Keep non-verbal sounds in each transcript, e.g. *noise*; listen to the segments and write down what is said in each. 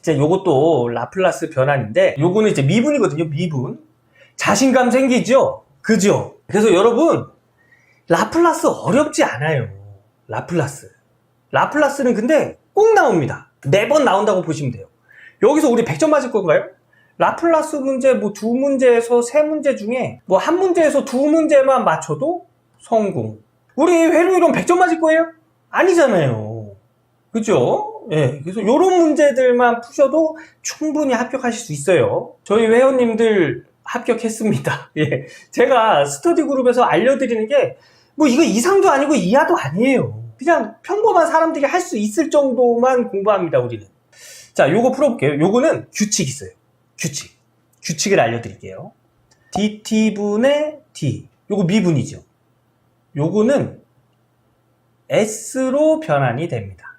이제 요것도 라플라스 변환인데 요거는 이제 미분이거든요. 미분. 자신감 생기죠? 그죠? 그래서 여러분 라플라스 어렵지 않아요. 라플라스. 라플라스는 근데 꼭 나옵니다. 매번 나온다고 보시면 돼요. 여기서 우리 100점 맞을 건가요? 라플라스 문제 뭐 두 문제에서 세 문제 중에 뭐 한 문제에서 두 문제만 맞춰도 성공. 우리 회로 이론 100점 맞을 거예요? 아니잖아요. 그죠? 예. 그래서 요런 문제들만 푸셔도 충분히 합격하실 수 있어요. 저희 회원님들 합격했습니다. *laughs* 예. 제가 스터디 그룹에서 알려드리는 게 뭐 이거 이상도 아니고 이하도 아니에요. 그냥 평범한 사람들이 할 수 있을 정도만 공부합니다, 우리는. 자, 요거 풀어볼게요. 요거는 규칙 있어요. 규칙. 규칙을 알려드릴게요. dt분의 d. 요거 미분이죠. 요거는 s로 변환이 됩니다.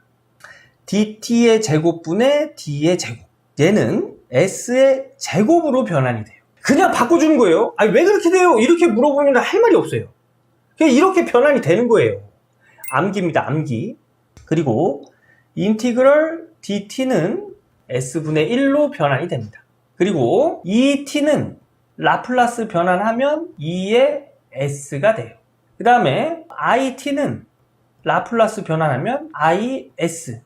Dt의 제곱분의 d의 제곱. 얘는 s의 제곱으로 변환이 돼요. 그냥 바꿔주는 거예요. 아니, 왜 그렇게 돼요? 이렇게 물어보면 할 말이 없어요. 그냥 이렇게 변환이 되는 거예요. 암기입니다, 암기. 그리고 인티그럴 dt는 s분의 1로 변환이 됩니다. 그리고 이 t는 라플라스 변환하면 2의 s가 돼요. 그 다음에 it는 라플라스 변환하면 is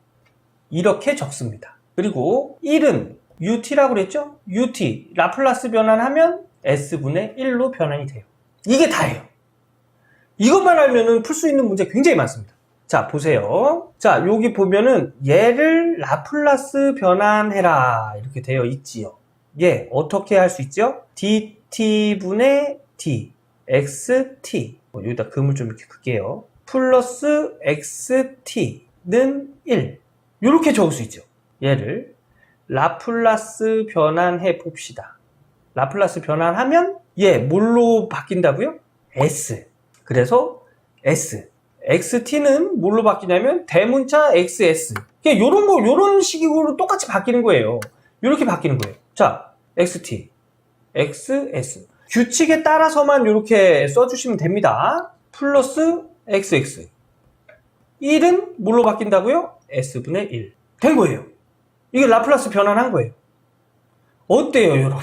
이렇게 적습니다. 그리고 1은 ut라고 그랬죠? ut 라플라스 변환하면 s분의 1로 변환이 돼요. 이게 다예요. 이것만 알면은 풀 수 있는 문제 굉장히 많습니다. 자, 보세요. 자, 여기 보면은 얘를 라플라스 변환해라. 이렇게 되어 있지요. 예, 어떻게 할 수 있죠? dt분의 d, xt. 뭐 여기다 금을 좀 이렇게 긋게요. 플러스 xt는 1. 이렇게 적을 수 있죠. 얘를 라플라스 변환해 봅시다. 라플라스 변환하면 얘 뭘로 바뀐다고요? s. 그래서 s. xt는 뭘로 바뀌냐면 대문자 xs. 요런 거 요런 식으로 똑같이 바뀌는 거예요. 이렇게 바뀌는 거예요. 자, xt, xs. 규칙에 따라서만 이렇게 써주시면 됩니다. 플러스 xx. 1은 뭘로 바뀐다고요? S분의 1. 된 거예요. 이게 라플라스 변환한 거예요. 어때요, 여러분?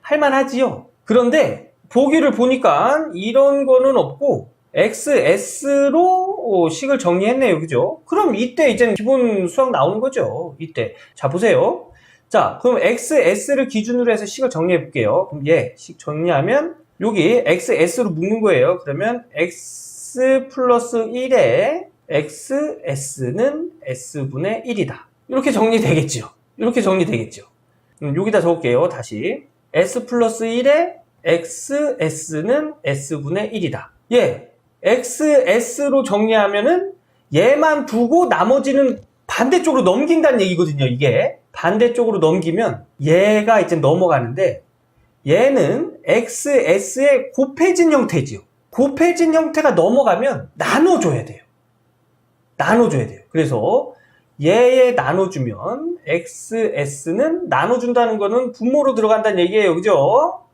할만하지요? 그런데 보기를 보니까 이런 거는 없고 XS로 식을 정리했네요. 그죠? 그럼 이때 이제 기본 수학 나오는 거죠. 이때. 자, 보세요. 자, 그럼 XS를 기준으로 해서 식을 정리해 볼게요. 그럼 얘, 식 정리하면 여기 XS로 묶는 거예요. 그러면 X 플러스 1에 XS는 S분의 1이다. 이렇게 정리되겠죠. 이렇게 정리되겠죠. 여기다 적을게요. 다시. S 플러스 1에 XS는 S분의 1이다. 예, XS로 정리하면은 얘만 두고 나머지는 반대쪽으로 넘긴다는 얘기거든요, 이게. 반대쪽으로 넘기면 얘가 이제 넘어가는데 얘는 XS의 곱해진 형태지요. 곱해진 형태가 넘어가면 나눠줘야 돼요. 나눠줘야 돼요. 그래서 얘에 나눠주면 XS는 나눠준다는 거는 분모로 들어간다는 얘기예요. 그죠?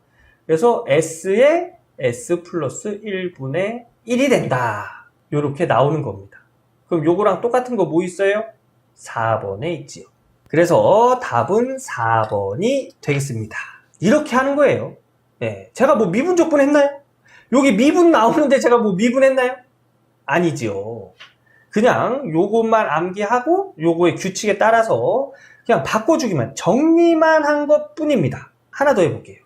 그래서 S에 S 플러스 1분의 1이 된다. 이렇게 나오는 겁니다. 그럼 요거랑 똑같은 거 뭐 있어요? 4번에 있지요. 그래서 답은 4번이 되겠습니다. 이렇게 하는 거예요. 네. 제가 뭐 미분 적분 했나요? 여기 미분 나오는데 제가 뭐 미분했나요? 아니지요. 그냥 요것만 암기하고 요거의 규칙에 따라서 그냥 바꿔주기만 정리만 한 것 뿐입니다. 하나 더 해볼게요.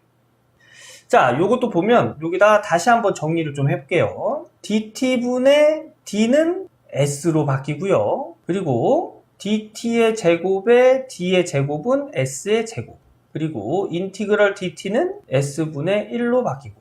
자, 요것도 보면 여기다 다시 한번 정리를 좀 해볼게요. dt분의 d는 s로 바뀌고요. 그리고 dt의 제곱에 d의 제곱은 s의 제곱. 그리고 인티그럴 dt는 s분의 1로 바뀌고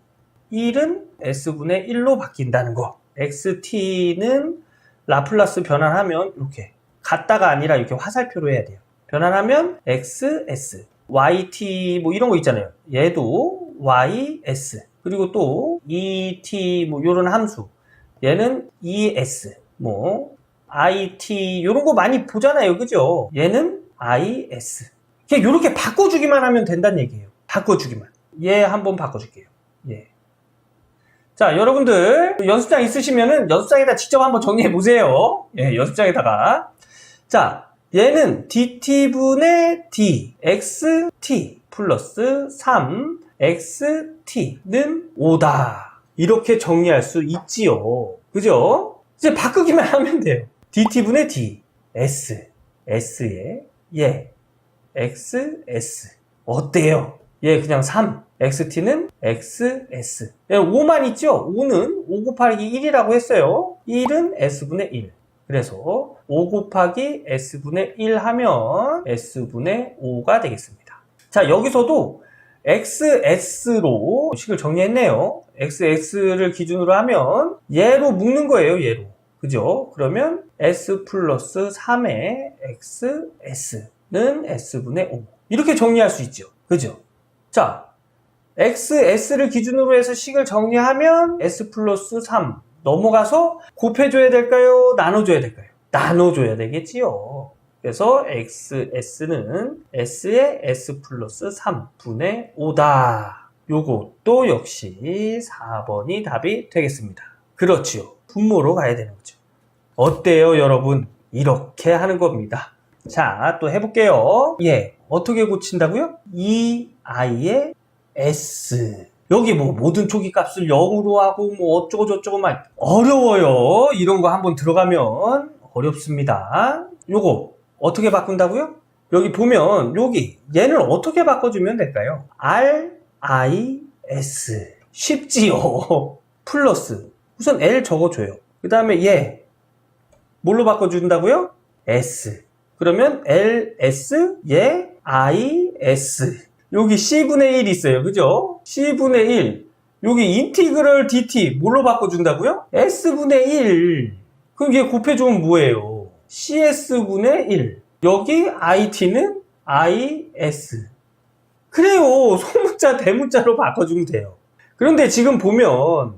1은 s분의 1로 바뀐다는 거. xt는 라플라스 변환하면 이렇게 같다가 아니라 이렇게 화살표로 해야 돼요. 변환하면 xs, yt 뭐 이런 거 있잖아요. 얘도 ys 그리고 또 et 뭐 이런 함수 얘는 es 뭐 it 이런 거 많이 보잖아요. 그죠? 얘는 is 그냥 이렇게 바꿔주기만 하면 된다는 얘기예요. 바꿔주기만. 얘 한번 바꿔줄게요. 예. 자, 여러분들 연습장 있으시면은 연습장에다 직접 한번 정리해 보세요. 예, 연습장에다가. 자, 얘는 dt분의 d, xt 플러스 3, xt는 5다. 이렇게 정리할 수 있지요. 그죠? 이제 바꾸기만 하면 돼요. dt분의 d, s, s에 예, x, s. 어때요? 얘 그냥 3, xt는 xs. 5만 있죠? 5는 5 곱하기 1이라고 했어요. 1은 s분의 1. 그래서 5 곱하기 s분의 1 하면 s분의 5가 되겠습니다. 자, 여기서도 xs로 식을 정리했네요. xs를 기준으로 하면 얘로 묶는 거예요, 얘로. 그죠? 그러면 s 플러스 3의 xs는 s분의 5. 이렇게 정리할 수 있죠. 그죠? 자, xs를 기준으로 해서 식을 정리하면 s 플러스 3 넘어가서 곱해줘야 될까요? 나눠줘야 될까요? 나눠줘야 되겠지요. 그래서 xs는 s의 s 플러스 3분의 5다. 요것도 역시 4번이 답이 되겠습니다. 그렇지요. 분모로 가야 되는 거죠. 어때요, 여러분? 이렇게 하는 겁니다. 자, 또 해볼게요. 예, 어떻게 고친다고요? 이 i의 s. 여기 뭐 모든 초기 값을 0으로 하고 뭐 어쩌고 저쩌고 막 어려워요. 이런 거 한번 들어가면 어렵습니다. 요거 어떻게 바꾼다고요? 여기 보면 여기 얘는 어떻게 바꿔주면 될까요? R, I, S 쉽지요. *laughs* 플러스 우선 L 적어줘요. 그 다음에 얘 뭘로 바꿔준다고요? S 그러면 L, S, 얘 I, S 여기 C분의 1 있어요. 그죠? C분의 1 여기 인티그럴 dt 뭘로 바꿔준다고요? S분의 1 그럼 얘 곱해주면 뭐예요? CS분의 1 여기 IT는 IS 그래요 소문자 대문자로 바꿔주면 돼요 그런데 지금 보면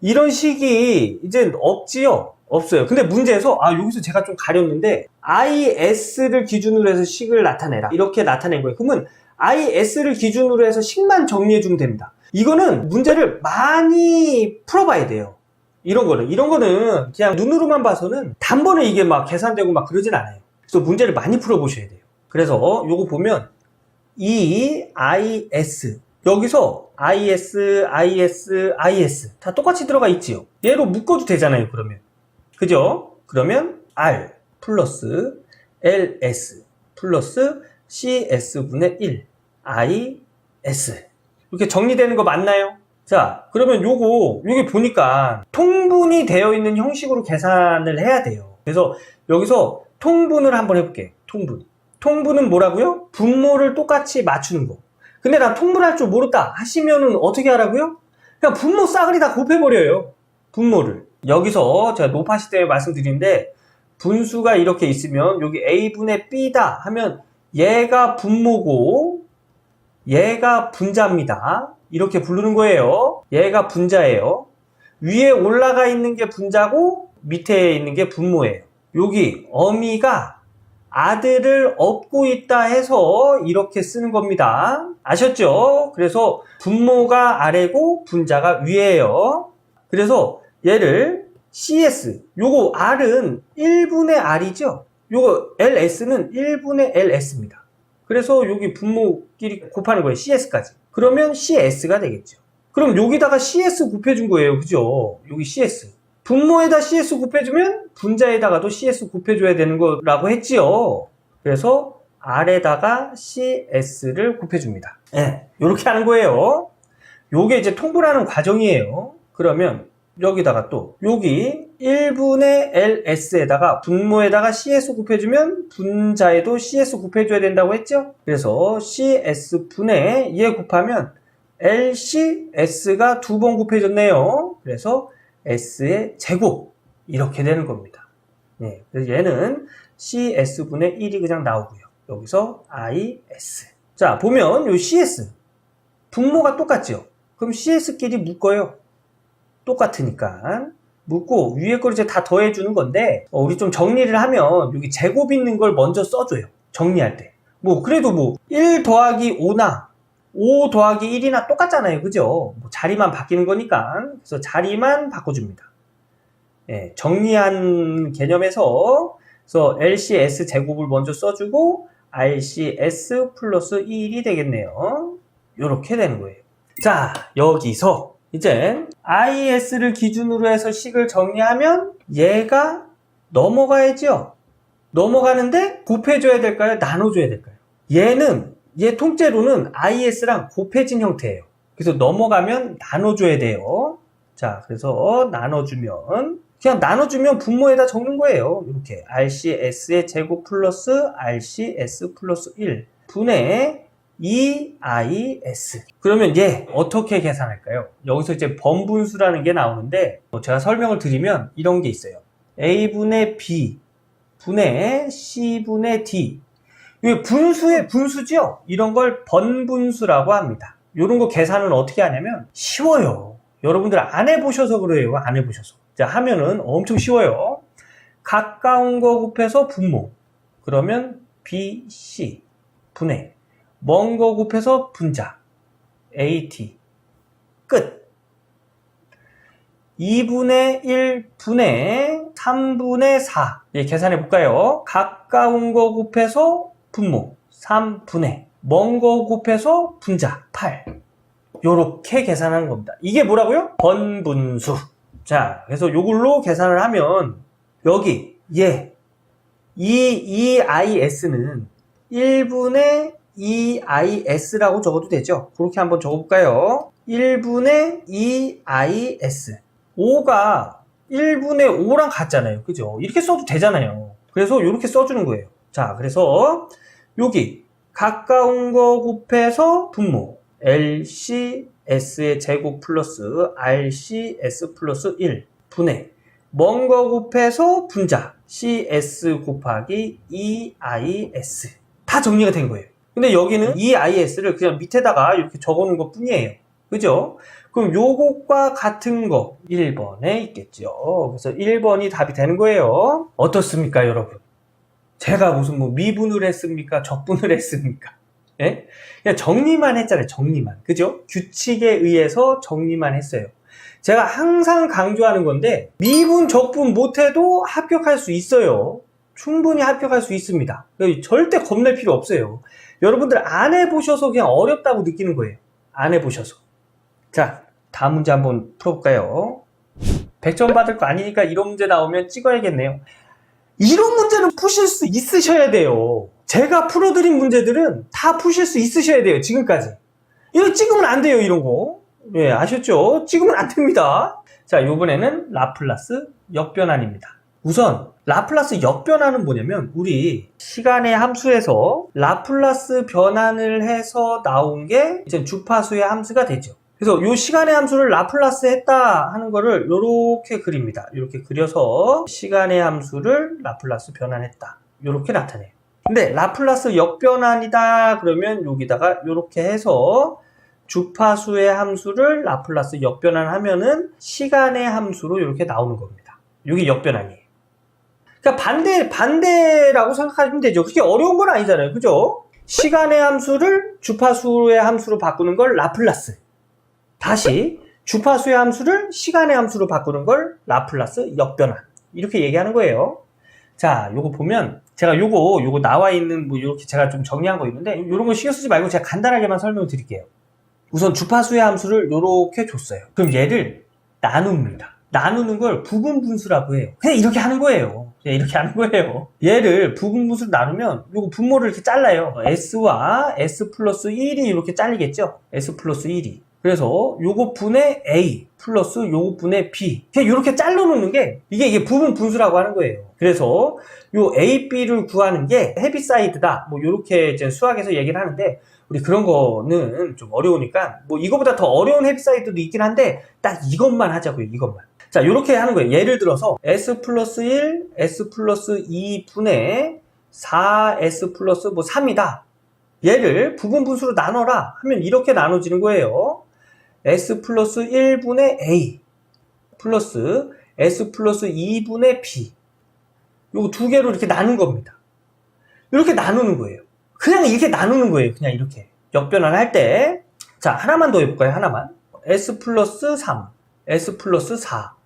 이런 식이 이제 없지요 없어요. 근데 문제에서 아 여기서 제가 좀 가렸는데 IS를 기준으로 해서 식을 나타내라. 이렇게 나타낸 거예요. 그러면 IS를 기준으로 해서 식만 정리해 주면 됩니다. 이거는 문제를 많이 풀어봐야 돼요. 이런 거는. 이런 거는 그냥 눈으로만 봐서는 단번에 이게 막 계산되고 막 그러진 않아요. 그래서 문제를 많이 풀어보셔야 돼요. 그래서 요거 보면 이 IS 여기서 IS, IS, IS 다 똑같이 들어가 있지요. 얘로 묶어도 되잖아요 그러면 그죠? 그러면 R 플러스 LS 플러스 CS분의 1 IS 이렇게 정리되는 거 맞나요? 자, 그러면 요거, 여기 보니까 통분이 되어 있는 형식으로 계산을 해야 돼요. 그래서 여기서 통분을 한번 해볼게요. 통분. 통분은 뭐라고요? 분모를 똑같이 맞추는 거. 근데 나 통분할 줄 모르다 하시면은 어떻게 하라고요? 그냥 분모 싸그리 다 곱해버려요. 분모를. 여기서 제가 높아시 때문에 말씀드리는데 분수가 이렇게 있으면 여기 a분의 b다 하면 얘가 분모고 얘가 분자입니다. 이렇게 부르는 거예요. 얘가 분자예요. 위에 올라가 있는 게 분자고 밑에 있는 게 분모예요. 여기 어미가 아들을 업고 있다 해서 이렇게 쓰는 겁니다. 아셨죠? 그래서 분모가 아래고 분자가 위에요. 그래서 얘를 CS, 요거 R은 1분의 R이죠? 요거 LS는 1분의 LS입니다. 그래서 여기 분모끼리 곱하는 거예요. CS까지. 그러면 CS가 되겠죠. 그럼 여기다가 CS 곱해준 거예요. 그죠? 여기 CS. 분모에다 CS 곱해주면 분자에다가도 CS 곱해줘야 되는 거라고 했지요. 그래서 R에다가 CS를 곱해줍니다. 예, 네, 이렇게 하는 거예요. 요게 이제 통분하는 과정이에요. 그러면 여기다가 또 여기 1분의 LS에다가 분모에다가 CS 곱해주면 분자에도 CS 곱해줘야 된다고 했죠? 그래서 CS분의 2에 곱하면 LCS가 두 번 곱해졌네요. 그래서 S의 제곱 이렇게 되는 겁니다. 네, 그래서 얘는 CS분의 1이 그냥 나오고요. 여기서 IS. 자, 보면 요 CS 분모가 똑같죠? 그럼 CS끼리 묶어요. 똑같으니까. 묻고 위에 걸 이제 다 더해주는 건데 어, 우리 좀 정리를 하면 여기 제곱 있는 걸 먼저 써줘요 정리할 때 뭐 그래도 뭐 1 더하기 5나 5 더하기 1이나 똑같잖아요 그죠 뭐 자리만 바뀌는 거니까 그래서 자리만 바꿔줍니다 예, 정리한 개념에서 그래서 LCS 제곱을 먼저 써주고 RCS 플러스 1이 되겠네요. 이렇게 되는 거예요. 자, 여기서 이제 IS를 기준으로 해서 식을 정리하면 얘가 넘어가야죠. 넘어가는데 곱해줘야 될까요? 나눠줘야 될까요? 얘는 얘 통째로는 IS랑 곱해진 형태예요. 그래서 넘어가면 나눠줘야 돼요. 자, 그래서 나눠주면 그냥 나눠주면 분모에다 적는 거예요. 이렇게 RCS의 제곱 플러스 RCS 플러스 1 분의 2IS. 그러면 얘 어떻게 계산할까요? 여기서 이제 번분수라는 게 나오는데 뭐 제가 설명을 드리면 이런 게 있어요. A분의 B 분의 C분의 D. 이 분수의 분수죠? 이런 걸 번분수라고 합니다. 이런 거 계산은 어떻게 하냐면 쉬워요. 여러분들 안 해보셔서 그래요. 안 해보셔서. 자, 하면은 엄청 쉬워요. 가까운 거 곱해서 분모. 그러면 B, C 분해. 먼 거 곱해서 분자. A, T. 끝. 2분의 1 분의 3분의 4. 예, 계산해 볼까요? 가까운 거 곱해서 분모. 3분의. 먼 거 곱해서 분자. 8. 요렇게 계산하는 겁니다. 이게 뭐라고요? 번분수. 자, 그래서 요걸로 계산을 하면 여기 얘 이, 이 IS는 1분의 2IS라고 적어도 되죠. 그렇게 한번 적어볼까요? 1분의 2IS. 5가 1분의 5랑 같잖아요. 그죠? 이렇게 써도 되잖아요. 그래서 이렇게 써주는 거예요. 자, 그래서 여기 가까운 거 곱해서 분모 LCS의 제곱 플러스 RCS 플러스 1 분의 먼 거 곱해서 분자 CS 곱하기 EIS 다 정리가 된 거예요. 근데 여기는 EIS를 그냥 밑에다가 이렇게 적어 놓은 것 뿐이에요. 그죠? 그럼 요것과 같은 거 1번에 있겠죠. 그래서 1번이 답이 되는 거예요. 어떻습니까, 여러분? 제가 무슨 뭐 미분을 했습니까? 적분을 *laughs* 했습니까? 예? 그냥 정리만 했잖아요. 정리만. 그죠? 규칙에 의해서 정리만 했어요. 제가 항상 강조하는 건데 미분, 적분 못해도 합격할 수 있어요. 충분히 합격할 수 있습니다. 절대 겁낼 필요 없어요. 여러분들 안 해보셔서 그냥 어렵다고 느끼는 거예요. 안 해보셔서. 자, 다음 문제 한번 풀어볼까요? 100점 받을 거 아니니까 이런 문제 나오면 찍어야겠네요. 이런 문제는 푸실 수 있으셔야 돼요. 제가 풀어드린 문제들은 다 푸실 수 있으셔야 돼요. 지금까지. 이거 찍으면 안 돼요. 이런 거. 예, 아셨죠? 찍으면 안 됩니다. 자, 이번에는 라플라스 역변환입니다. 우선 라플라스 역변환은 뭐냐면 우리 시간의 함수에서 라플라스 변환을 해서 나온 게 이제 주파수의 함수가 되죠. 그래서 이 시간의 함수를 라플라스 했다 하는 거를 이렇게 그립니다. 이렇게 그려서 시간의 함수를 라플라스 변환했다. 이렇게 나타내요. 근데 라플라스 역변환이다 그러면 여기다가 이렇게 해서 주파수의 함수를 라플라스 역변환하면은 시간의 함수로 이렇게 나오는 겁니다. 이게 역변환이에요. 그러니까 반대 반대라고 생각하시면 되죠. 그게 어려운 건 아니잖아요. 그죠? 시간의 함수를 주파수의 함수로 바꾸는 걸 라플라스. 다시 주파수의 함수를 시간의 함수로 바꾸는 걸 라플라스 역변환. 이렇게 얘기하는 거예요. 자, 요거 보면 제가 요거 요거 나와 있는 뭐 이렇게 제가 좀 정리한 거 있는데 요런 거 신경 쓰지 말고 제가 간단하게만 설명을 드릴게요. 우선 주파수의 함수를 요렇게 줬어요. 그럼 얘를 나눕니다. 나누는 걸 부분 분수라고 해요. 그냥 이렇게 하는 거예요. 그냥 이렇게 하는 거예요. 얘를 부분 분수로 나누면 요거 분모를 이렇게 잘라요. S와 S 플러스 1이 이렇게 잘리겠죠? S 플러스 1이. 그래서 요거 분의 A 플러스 요거 분의 B 그냥 이렇게 잘라놓는 게 이게 이게 부분 분수라고 하는 거예요. 그래서 요 A, B를 구하는 게 헤비사이드다. 뭐 이렇게 이제 수학에서 얘기를 하는데 우리 그런 거는 좀 어려우니까 뭐 이거보다 더 어려운 헤비사이드도 있긴 한데 딱 이것만 하자고요. 이것만. 자 이렇게 하는 거예요. 예를 들어서 S 플러스 1, S 플러스 2 분의 4S 플러스 뭐 3이다. 얘를 부분 분수로 나눠라 하면 이렇게 나눠지는 거예요. S 플러스 1분의 A 플러스 S 플러스 2분의 B 요거 두 개로 이렇게 나눈 겁니다. 이렇게 나누는 거예요. 그냥 이렇게 나누는 거예요. 그냥 이렇게. 역변환 할 때. 자, 하나만 더 해볼까요? 하나만. S 플러스 3, S 플러스 4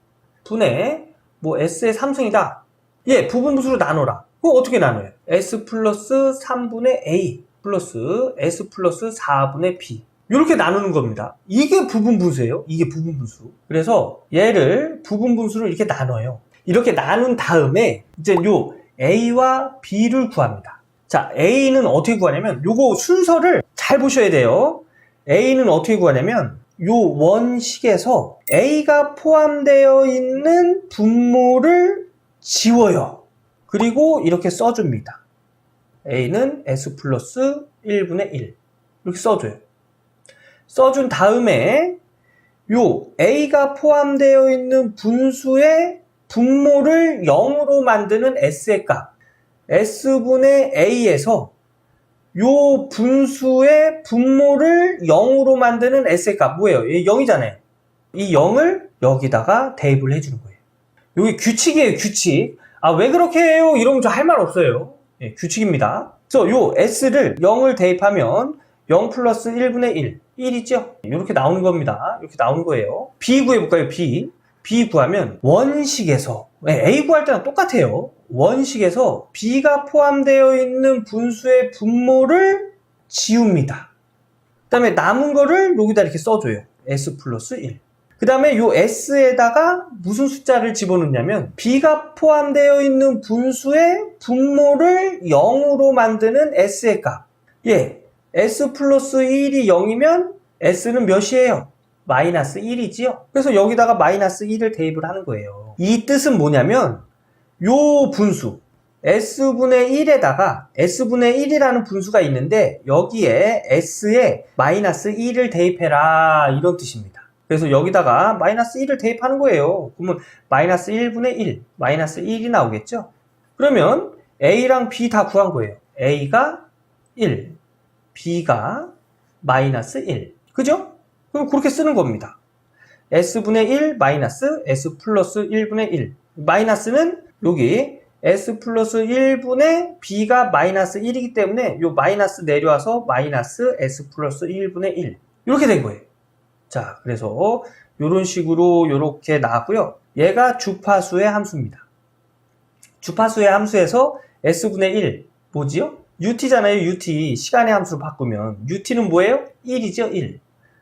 분의 뭐 S의 3승이다. 예, 부분 분수로 나눠라. 그거 어떻게 나눠요? S 플러스 3분의 A 플러스 S 플러스 4분의 B. 이렇게 나누는 겁니다. 이게 부분 분수예요. 이게 부분 분수. 그래서 얘를 부분 분수를 이렇게 나눠요. 이렇게 나눈 다음에 이제 요 A와 B를 구합니다. 자, A는 어떻게 구하냐면 요거 순서를 잘 보셔야 돼요. A는 어떻게 구하냐면 요 원식에서 A가 포함되어 있는 분모를 지워요. 그리고 이렇게 써줍니다. A는 S 플러스 1분의 1. 이렇게 써줘요. 써준 다음에 요 A가 포함되어 있는 분수의 분모를 0으로 만드는 S의 값. S분의 A에서 요 분수의 분모를 0으로 만드는 S의 값. 뭐예요? 얘 0이잖아요. 이 0을 여기다가 대입을 해주는 거예요. 여기 규칙이에요, 규칙. 아, 왜 그렇게 해요? 이러면 저 할 말 없어요. 예, 규칙입니다. 그래서 요 S를 0을 대입하면 0 플러스 1분의 1. 1이죠? 이렇게 나오는 겁니다. 이렇게 나오는 거예요. B 구해볼까요? B. B 구하면 원식에서 네, A 구할 때랑 똑같아요. 원식에서 B가 포함되어 있는 분수의 분모를 지웁니다. 그 다음에 남은 거를 여기다 이렇게 써줘요. S 플러스 1. 그 다음에 요 S에다가 무슨 숫자를 집어넣냐면 B가 포함되어 있는 분수의 분모를 0으로 만드는 S의 값. 예, S 플러스 1이 0이면 S는 몇이에요? 마이너스 1이지요? 그래서 여기다가 마이너스 1을 대입을 하는 거예요. 이 뜻은 뭐냐면 요 분수 S분의 1에다가 S분의 1이라는 분수가 있는데 여기에 S에 마이너스 1을 대입해라 이런 뜻입니다. 그래서 여기다가 마이너스 1을 대입하는 거예요. 그러면 마이너스 1분의 1, 마이너스 1이 나오겠죠? 그러면 A랑 B 다 구한 거예요. A가 1, B가 마이너스 1. 그죠? 그럼 그렇게 쓰는 겁니다. S분의 1 마이너스 S 플러스 1분의 1. 마이너스는 여기 S 플러스 1분의 B가 마이너스 1이기 때문에 요 마이너스 내려와서 마이너스 S 플러스 1분의 1. 이렇게 된 거예요. 자, 그래서 이런 식으로 이렇게 나왔고요. 얘가 주파수의 함수입니다. 주파수의 함수에서 S분의 1 뭐지요? UT잖아요, UT. 시간의 함수로 바꾸면 UT는 뭐예요? 1이죠, 1.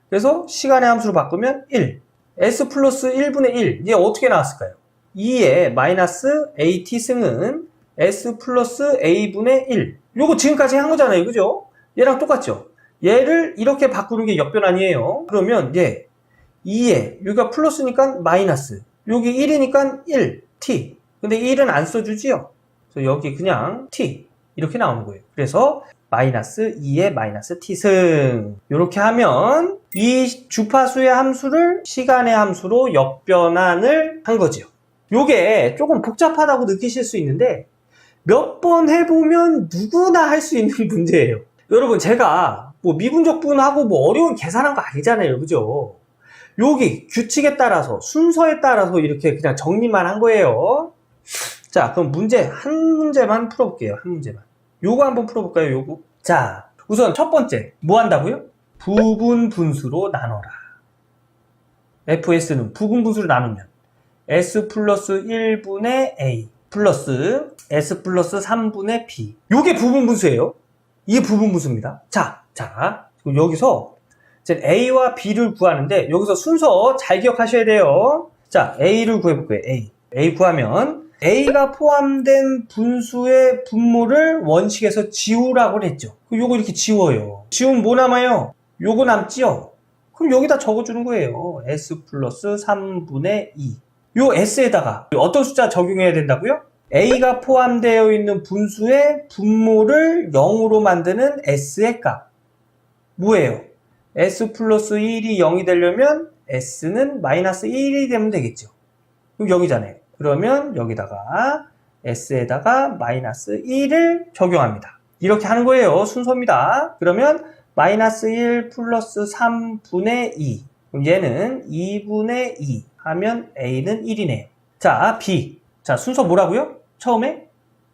그래서 시간의 함수로 바꾸면 1. S 플러스 1분의 1. 이게 어떻게 나왔을까요? 2의 마이너스 AT 승은 S 플러스 A분의 1. 요거 지금까지 한 거잖아요. 그죠? 얘랑 똑같죠? 얘를 이렇게 바꾸는 게 역변 아니에요. 그러면 얘 2에 여기가 플러스니까 마이너스. 여기 1이니까 1. T. 근데 1은 안 써주지요? 그래서 여기 그냥 T. 이렇게 나오는 거예요. 그래서 마이너스 2의 마이너스 t승 이렇게 하면 이 주파수의 함수를 시간의 함수로 역변환을 한 거죠. 요게 조금 복잡하다고 느끼실 수 있는데 몇 번 해보면 누구나 할 수 있는 *laughs* 문제예요. 여러분 제가 뭐 미분적분하고 뭐 어려운 계산한 거 아니잖아요. 그죠? 여기 규칙에 따라서 순서에 따라서 이렇게 그냥 정리만 한 거예요. 자 그럼 문제 한 문제만 풀어볼게요. 한 문제만. 요거 한번 풀어볼까요? 요거. 자, 우선 첫 번째 뭐 한다고요? 부분 분수로 나눠라. fs는 부분 분수로 나누면 s 플러스 1분의 a 플러스 s 플러스 3분의 b. 요게 부분 분수예요. 이게 부분 분수입니다. 자, 자, 그럼 여기서 이제 a와 b를 구하는데 여기서 순서 잘 기억하셔야 돼요. 자, a를 구해볼 거예요. a. a 구하면 A가 포함된 분수의 분모를 원식에서 지우라고 했죠. 요거 이렇게 지워요. 지우면 뭐 남아요? 요거 남지요? 그럼 여기다 적어주는 거예요. S 플러스 3분의 2. 요 S에다가 어떤 숫자 적용해야 된다고요? A가 포함되어 있는 분수의 분모를 0으로 만드는 S의 값. 뭐예요? S 플러스 1이 0이 되려면 S는 마이너스 1이 되면 되겠죠. 그럼 0이잖아요. 그러면 여기다가 s에다가 마이너스 1을 적용합니다. 이렇게 하는 거예요. 순서입니다. 그러면 마이너스 1 플러스 3분의 2. 그럼 얘는 2분의 2 하면 a는 1이네요. 자, b. 자, 순서 뭐라고요? 처음에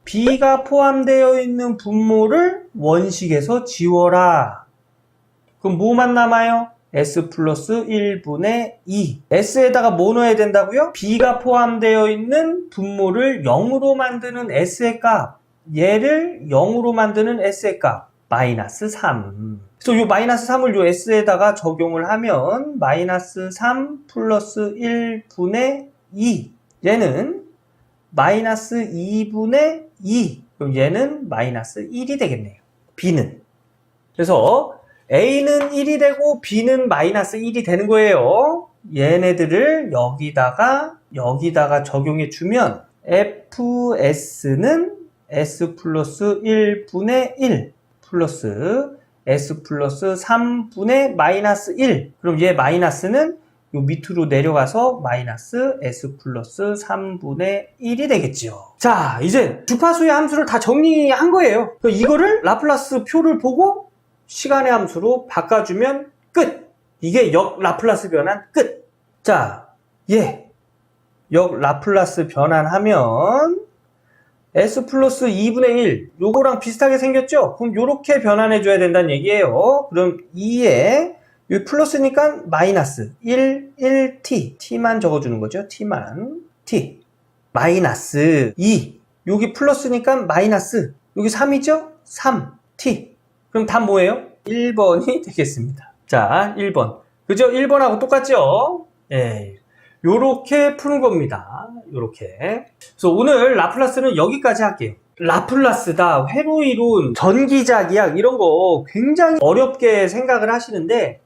b가 포함되어 있는 분모를 원식에서 지워라. 그럼 뭐만 남아요? S 플러스 1분의 2. S에다가 뭐 넣어야 된다고요? B가 포함되어 있는 분모를 0으로 만드는 S의 값. 얘를 0으로 만드는 s의 값 마이너스 3 그래서 이 마이너스 3을 요 s에다가 적용을 하면 마이너스 3 플러스 1분의 2 얘는 마이너스 2분의 2 그럼 얘는 마이너스 1이 되겠네요 b는 그래서 a는 1이 되고 b는 마이너스 1이 되는 거예요 얘네들을 여기다가 여기다가 적용해 주면 fs는 s 플러스 1분의 1 플러스 s 플러스 3분의 마이너스 1 그럼 얘 마이너스는 요 밑으로 내려가서 마이너스 s 플러스 3분의 1이 되겠지요. 자, 이제 주파수의 함수를 다 정리한 거예요. 그럼 이거를 라플라스 표를 보고 시간의 함수로 바꿔주면 끝! 이게 역 라플라스 변환 끝! 자, 예. 역 라플라스 변환하면 s 플러스 2분의 1 요거랑 비슷하게 생겼죠? 그럼 요렇게 변환해 줘야 된다는 얘기예요. 그럼 2에 요 플러스니까 마이너스 1, 1t t만 적어주는 거죠. t만 t 마이너스 2 여기 플러스니까 마이너스 여기 3이죠? 3t 그럼 답 뭐예요? 1번이 *laughs* 되겠습니다. 자 1번 그죠? 1번하고 똑같죠? 예. 요렇게 푸는 겁니다. 요렇게. 그래서 오늘 라플라스는 여기까지 할게요. 라플라스다, 회로이론, 전기자기약 이런 거 굉장히 어렵게 생각을 하시는데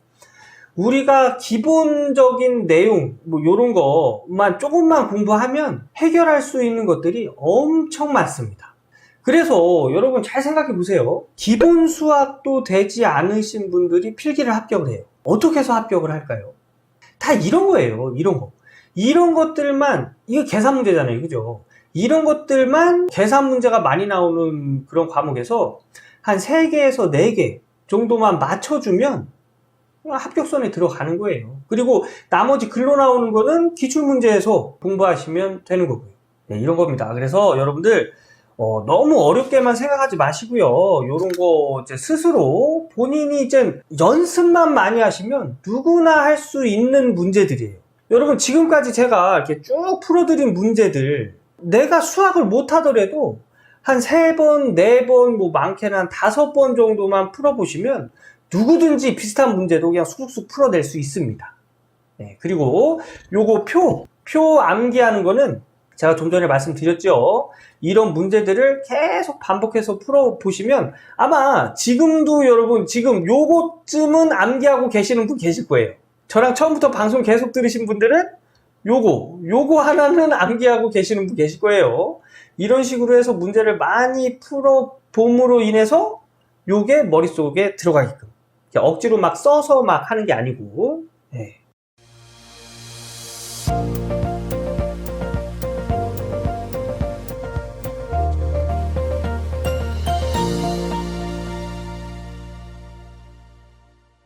우리가 기본적인 내용 뭐 요런 거만 조금만 공부하면 해결할 수 있는 것들이 엄청 많습니다. 그래서 여러분 잘 생각해 보세요. 기본 수학도 되지 않으신 분들이 필기를 합격을 해요. 어떻게 해서 합격을 할까요? 다 이런 거예요. 이런 거. 이런 것들만 이거 계산 문제잖아요. 그죠? 이런 것들만 계산 문제가 많이 나오는 그런 과목에서 한 3개에서 4개 정도만 맞춰주면 합격선에 들어가는 거예요. 그리고 나머지 글로 나오는 거는 기출문제에서 공부하시면 되는 거고요. 네, 이런 겁니다. 그래서 여러분들 어, 너무 어렵게만 생각하지 마시고요. 이런 거 이제 스스로 본인이 이제 연습만 많이 하시면 누구나 할 수 있는 문제들이에요. 여러분 지금까지 제가 이렇게 쭉 풀어드린 문제들 내가 수학을 못하더라도 한 세 번, 네 번, 뭐 많게는 한 다섯 번 정도만 풀어보시면 누구든지 비슷한 문제도 그냥 쑥쑥 풀어낼 수 있습니다. 네, 그리고 요거 표, 표 암기하는 거는 제가 좀 전에 말씀드렸죠. 이런 문제들을 계속 반복해서 풀어보시면 아마 지금도 여러분 지금 요거쯤은 암기하고 계시는 분 계실 거예요. 저랑 처음부터 방송 계속 들으신 분들은 요거, 요거 하나는 암기하고 계시는 분 계실 거예요. 이런 식으로 해서 문제를 많이 풀어 봄으로 인해서 요게 머릿속에 들어가게끔. 억지로 막 써서 막 하는 게 아니고, 예.